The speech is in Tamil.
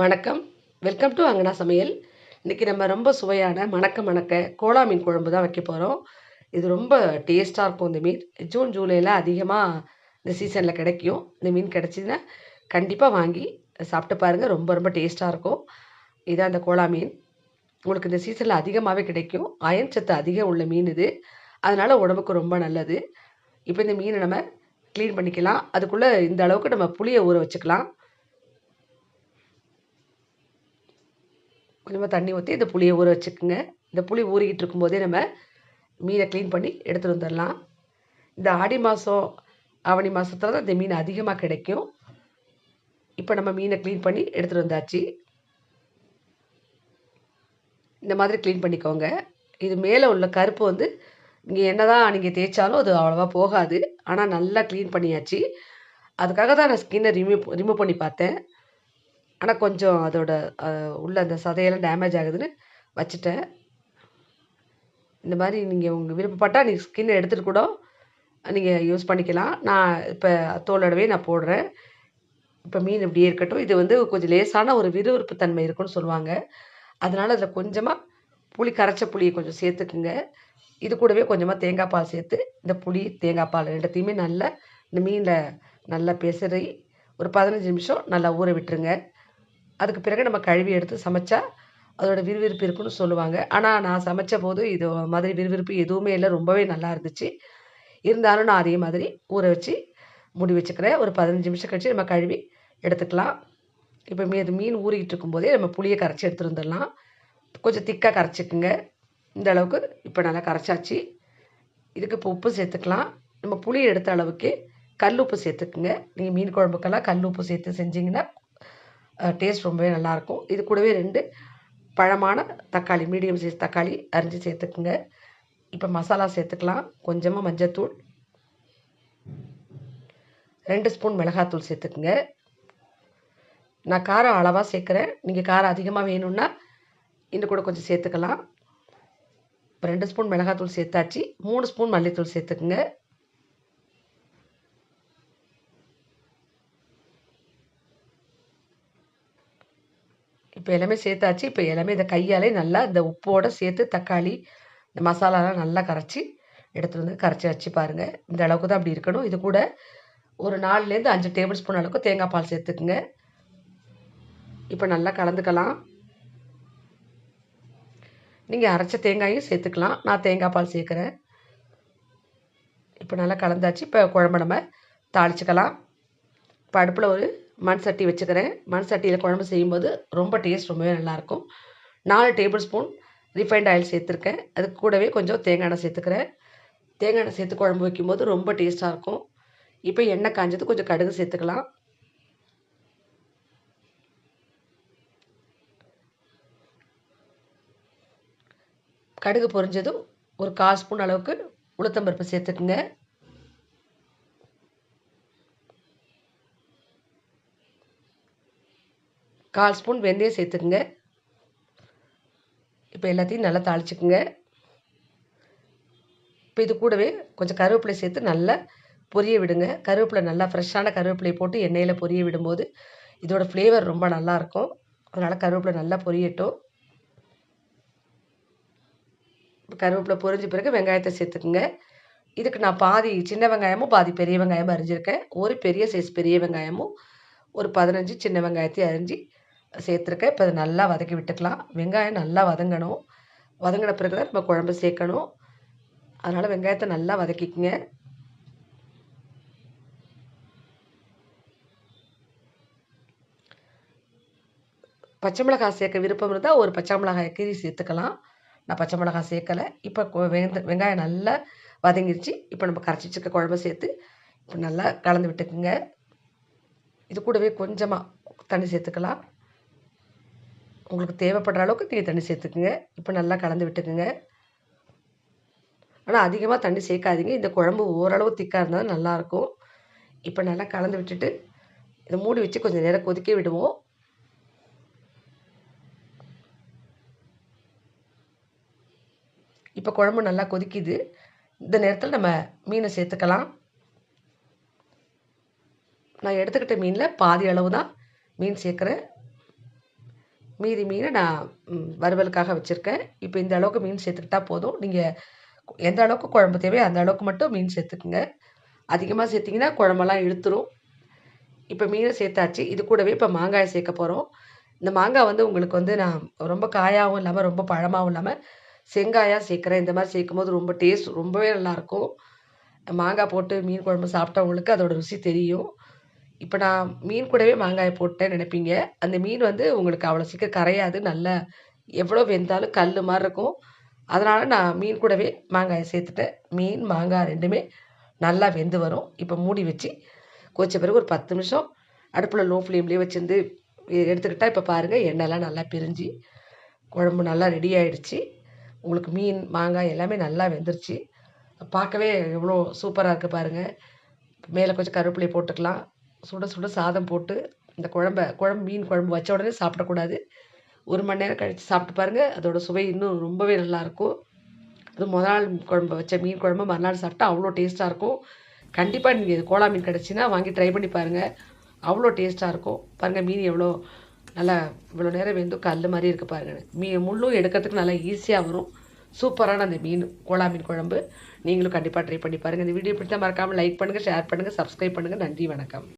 வணக்கம். வெல்கம் டு அங்கனா சமையல். இன்றைக்கி நம்ம ரொம்ப சுவையான மணக்க மணக்க கோலா மீன் குழம்பு தான் வைக்க போகிறோம் இது ரொம்ப டேஸ்ட்டாக இருக்கும் இந்த மீன். ஜூன் ஜூலையில் அதிகமாக இந்த சீசனில் கிடைக்கும். இந்த மீன் கிடச்சிதுன்னா கண்டிப்பாக வாங்கி சாப்பிட்டு பாருங்கள் ரொம்ப ரொம்ப டேஸ்ட்டாக இருக்கும். இதான் அந்த கோலா மீன். உங்களுக்கு இந்த சீசனில் அதிகமாகவே கிடைக்கும். அயன் சத்து அதிகம் உள்ள மீன் இது. அதனால் உடம்புக்கு ரொம்ப நல்லது. இப்போ இந்த மீனை நம்ம க்ளீன் பண்ணிக்கலாம். அதுக்குள்ளே இந்த அளவுக்கு நம்ம புளியை ஊற வச்சுக்கலாம். கொஞ்சமாக தண்ணி ஊற்றி இந்த புளியை ஊற வச்சுக்கோங்க. இந்த புளி ஊறிக்கிட்டு இருக்கும்போதே நம்ம மீனை க்ளீன் பண்ணி எடுத்துகிட்டு வந்துடலாம். இந்த ஆடி மாதம் ஆவணி மாதத்தில் தான் இந்த மீன் அதிகமாக கிடைக்கும். இப்போ நம்ம மீனை க்ளீன் பண்ணி எடுத்துகிட்டு வந்தாச்சு. இந்த மாதிரி க்ளீன் பண்ணிக்கோங்க. இது மேலே உள்ள கருப்பு வந்து நீங்கள் என்ன தான் நீங்கள் தேய்ச்சாலும் அது அவ்வளோவா போகாது. ஆனால் நல்லா க்ளீன் பண்ணியாச்சு. அதுக்காக தான் நான் ஸ்கின்னை ரிமூவ் ரிமூவ் பண்ணி பார்த்தேன். ஆனால் கொஞ்சம் அதோட உள்ள அந்த சதையெல்லாம் டேமேஜ் ஆகுதுன்னு வச்சுட்டேன். இந்த மாதிரி நீங்கள் உங்கள் விருப்பப்பட்டால் நீங்கள் ஸ்கின் எடுத்துகிட்டு கூட நீங்கள் யூஸ் பண்ணிக்கலாம். நான் இப்போ தோலோடவே நான் போடுறேன். இப்போ மீன் இப்படியே இருக்கட்டும். இது வந்து கொஞ்சம் லேசான ஒரு விறுவிறுப்பு தன்மை இருக்குன்னு சொல்லுவாங்க. அதனால் அதில் கொஞ்சமாக புளி கரைச்ச புளியை கொஞ்சம் சேர்த்துக்குங்க. இது கூடவே கொஞ்சமாக தேங்காய் பால் சேர்த்து இந்த புளி தேங்காய் பால் ரெண்டுத்தையுமே நல்லா இந்த மீனில் நல்லா பெசரி ஒரு பதினஞ்சு நிமிஷம் நல்லா ஊற விட்டுருங்க. அதுக்கு பிறகு நம்ம கழுவி எடுத்து சமைச்சா அதோட விறுவிறுப்பு இருக்குன்னு சொல்லுவாங்க. ஆனால் நான் சமைச்ச போது இது மாதிரி விறுவிறுப்பு எதுவுமே இல்லை. ரொம்பவே நல்லா இருந்துச்சு. இருந்தாலும் நான் அதே மாதிரி ஊற வச்சு மூடி வச்சுக்கிறேன். ஒரு பதினஞ்சு நிமிஷம் கழிச்சு நம்ம கழுவி எடுத்துக்கலாம். இப்போ மீ அது மீன் ஊறிக்கிட்டு இருக்கும்போதே நம்ம புளியை கரைச்சி எடுத்துகிட்டு வந்துடலாம். கொஞ்சம் திக்காக கரைச்சிக்குங்க. இந்த அளவுக்கு இப்போ நல்லா கரைச்சாச்சு. இதுக்கு இப்போ உப்பு சேர்த்துக்கலாம். நம்ம புளி எடுத்த அளவுக்கு கல் உப்பு சேர்த்துக்குங்க. நீங்கள் மீன் குழம்புக்கெல்லாம் கல் உப்பு சேர்த்து செஞ்சிங்கன்னா டேஸ்ட் ரொம்பவே நல்லாயிருக்கும் இது கூடவே ரெண்டு பழமான தக்காளி மீடியம் சைஸ் தக்காளி அரிஞ்சு சேர்த்துக்குங்க. இப்போ மசாலா சேர்த்துக்கலாம். கொஞ்சமாக மஞ்சத்தூள். ரெண்டு ஸ்பூன் மிளகாத்தூள் சேர்த்துக்குங்க. நான் காரம் அளவாக சேர்க்குறேன். நீங்கள் காரம் அதிகமாக வேணும்னா இன்னும் கூட கொஞ்சம் சேர்த்துக்கலாம். இப்போ ரெண்டு ஸ்பூன் மிளகாத்தூள் சேர்த்தாச்சு. மூணு ஸ்பூன் மல்லித்தூள் சேர்த்துக்குங்க. இப்போ எல்லாமே சேர்த்தாச்சு. இப்போ எல்லாமே இந்த கையாலே நல்லா இந்த உப்போடு சேர்த்து தக்காளி இந்த மசாலாலாம் நல்லா கரைச்சி எடுத்துகிட்டு வந்து கரைச்சி வச்சு பாருங்கள் இந்த அளவுக்கு தான் அப்படி இருக்கணும். இது கூட ஒரு நாலுலேருந்து அஞ்சு டேபிள் ஸ்பூன் அளவுக்கு தேங்காய் பால் சேர்த்துக்குங்க. இப்போ நல்லா கலந்துக்கலாம். நீங்கள் அரைச்ச தேங்காயும் சேர்த்துக்கலாம். நான் தேங்காய் பால் சேர்க்குறேன். இப்போ நல்லா கலந்தாச்சு. இப்போ குழம்பு நம்ம தாளிச்சுக்கலாம். இப்போ அடுப்பில் ஒரு மண் சட்டி வச்சுக்கிறேன். மண் சட்டியில் குழம்பு செய்யும்போது ரொம்ப டேஸ்ட் ரொம்பவே நல்லாயிருக்கும். நாலு டேபிள் ஸ்பூன் ரிஃபைண்ட் ஆயில் சேர்த்துருக்கேன். அது கூடவே கொஞ்சம் தேங்காய் எண்ணெய் சேர்த்துக்கிறேன். தேங்காய் எண்ணெய் சேர்த்து குழம்பு வைக்கும்போது ரொம்ப டேஸ்ட்டாக இருக்கும். இப்போ எண்ணெய் காஞ்சது கொஞ்சம் கடுகு சேர்த்துக்கலாம். கடுகு பொரிஞ்சதும் ஒரு கால் ஸ்பூன் அளவுக்கு உளுத்தம்பருப்பு சேர்த்துக்குங்க. கால் ஸ்பூன் வெந்தயம் சேர்த்துக்குங்க. இப்போ எல்லாத்தையும் நல்லா தாளிச்சுக்குங்க. இப்போ இது கூடவே கொஞ்சம் கருவேப்பிலை சேர்த்து நல்லா பொரிய விடுங்க. கருவேப்பிலை நல்லா ஃப்ரெஷ்ஷான கருவேப்பிலையை போட்டு எண்ணெயில் பொரிய விடும்போது இதோட ஃப்ளேவர் ரொம்ப நல்லாயிருக்கும் அதனால் கருவேப்பிலை நல்லா பொரியட்டும். கருவேப்பிலை பொரிஞ்ச பிறகு வெங்காயத்தை சேர்த்துக்குங்க. இதுக்கு நான் பாதி சின்ன வெங்காயமும் பாதி பெரிய வெங்காயமும் அரிஞ்சிருக்கேன். ஒரு பெரிய சைஸ் பெரிய வெங்காயமும் ஒரு பதினஞ்சு சின்ன வெங்காயத்தையும் அரிஞ்சு சேர்த்துருக்கேன். இப்போ அதை நல்லா வதக்கி விட்டுக்கலாம். வெங்காயம் நல்லா வதங்கணும். வதங்கின பிறகு தான் நம்ம குழம்பு சேர்க்கணும். அதனால் வெங்காயத்தை நல்லா வதக்கிக்கங்க. பச்சை மிளகாய் சேர்க்க விருப்பம் இருந்தால் ஒரு பச்சை மிளகாய் கீரி சேர்த்துக்கலாம். நான் பச்சை மிளகாய் சேர்க்கலை. இப்போ வெந்த வெங்காயம் நல்லா வதங்கிருச்சு. இப்போ நம்ம கரைச்சி வச்சுக்க குழம்பு சேர்த்து இப்போ நல்லா கலந்து விட்டுக்குங்க. இது கூடவே கொஞ்சமாக தண்ணி சேர்த்துக்கலாம். உங்களுக்கு தேவைப்படுற அளவுக்கு நீங்கள் தண்ணி சேர்த்துக்குங்க. இப்போ நல்லா கலந்து விட்டுக்குங்க. ஆனால் அதிகமாக தண்ணி சேர்க்காதீங்க. இந்த குழம்பு ஓரளவு திக்காக இருந்தால் நல்லாயிருக்கும் இப்போ நல்லா கலந்து விட்டுட்டு இதை மூடி வச்சு கொஞ்சம் நேரம் கொதிக்க விடுவோம். இப்போ குழம்பு நல்லா கொதிக்குது. இந்த நேரத்தில் நம்ம மீனை சேர்த்துக்கலாம். நான் எடுத்துக்கிட்ட மீனில் பாதி அளவு தான் மீன் சேர்க்குறேன். மீதி மீனை நான் வறுவலுக்காக வச்சுருக்கேன். இப்போ இந்த அளவுக்கு மீன் சேர்த்துக்கிட்டா போதும். நீங்கள் எந்த அளவுக்கு குழம்பு தேவையோ அந்த அளவுக்கு மட்டும் மீன் சேர்த்துக்குங்க. அதிகமாக சேர்த்திங்கன்னா குழம்பெல்லாம் இழுத்துரும். இப்போ மீனை சேர்த்தாச்சு. இது கூடவே இப்போ மாங்காயை சேர்க்க போகிறோம் இந்த மாங்காய் வந்து உங்களுக்கு வந்து நான் ரொம்ப காயாகவும் இல்லாமல் ரொம்ப பழமாகவும் இல்லாமல் செங்காயாக சேர்க்குறேன். இந்த மாதிரி சேர்க்கும் போது ரொம்ப டேஸ்ட் ரொம்பவே நல்லாயிருக்கும் மாங்காய் போட்டு மீன் குழம்பு சாப்பிட்டவங்களுக்கு அதோட ருசி தெரியும். இப்போ நான் மீன் கூடவே மாங்காயை போட்டேன்னு நினைப்பீங்க. அந்த மீன் வந்து உங்களுக்கு அவ்வளோ சீக்கிரம் கரையாது. நல்லா எவ்வளோ வெந்தாலும் கல் மாதிரி இருக்கும். அதனால் நான் மீன் கூடவே மாங்காயை சேர்த்துட்டேன். மீன் மாங்காய் ரெண்டுமே நல்லா வெந்து வரும். இப்போ மூடி வச்சு கொச்ச பிறகு ஒரு பத்து நிமிஷம் அடுப்பில் லோ ஃப்ளேம்லேயே வச்சுருந்து எடுத்துக்கிட்டால் இப்போ பாருங்கள் எண்ணெய்லாம் நல்லா பிரிஞ்சு குழம்பு நல்லா ரெடி ஆகிடுச்சி உங்களுக்கு மீன் மாங்காய் எல்லாமே நல்லா வெந்துருச்சு. பார்க்கவே எவ்வளோ சூப்பராக இருக்குது பாருங்கள் மேலே கொஞ்சம் கருவேப்பிலை போட்டுக்கலாம். சுட சுட சாதம் போட்டு இந்த குழம்ப குழம்பு மீன் குழம்பு வச்ச உடனே சாப்பிடக்கூடாது. ஒரு மணி நேரம் கழித்து சாப்பிட்டு பாருங்கள் அதோட சுவை இன்னும் ரொம்பவே நல்லாயிருக்கும். அது முதல் நாள் குழம்பு வச்ச மீன் குழம்பு மறுநாள் சாப்பிட்டா அவ்வளோ டேஸ்ட்டாக இருக்கும். கண்டிப்பாக நீங்கள் இது கோலா மீன் கிடச்சின்னா வாங்கி ட்ரை பண்ணி பாருங்கள் அவ்வளோ டேஸ்ட்டாக இருக்கும். பாருங்கள் மீன் எவ்வளோ நல்லா இவ்வளோ நேரம் வெந்து கல் மாதிரி இருக்குது பாருங்கள் மீன் முள்ளும் எடுக்கிறதுக்கு நல்லா ஈஸியாக வரும். சூப்பரான அந்த மீன் கோலா மீன் குழம்பு. நீங்களும் கண்டிப்பாக ட்ரை பண்ணி பாருங்கள் இந்த வீடியோ பிடிச்சா மறக்காமல் லைக் பண்ணுங்கள் ஷேர் பண்ணுங்கள் சப்ஸ்கிரைப் பண்ணுங்கள் நன்றி வணக்கம்.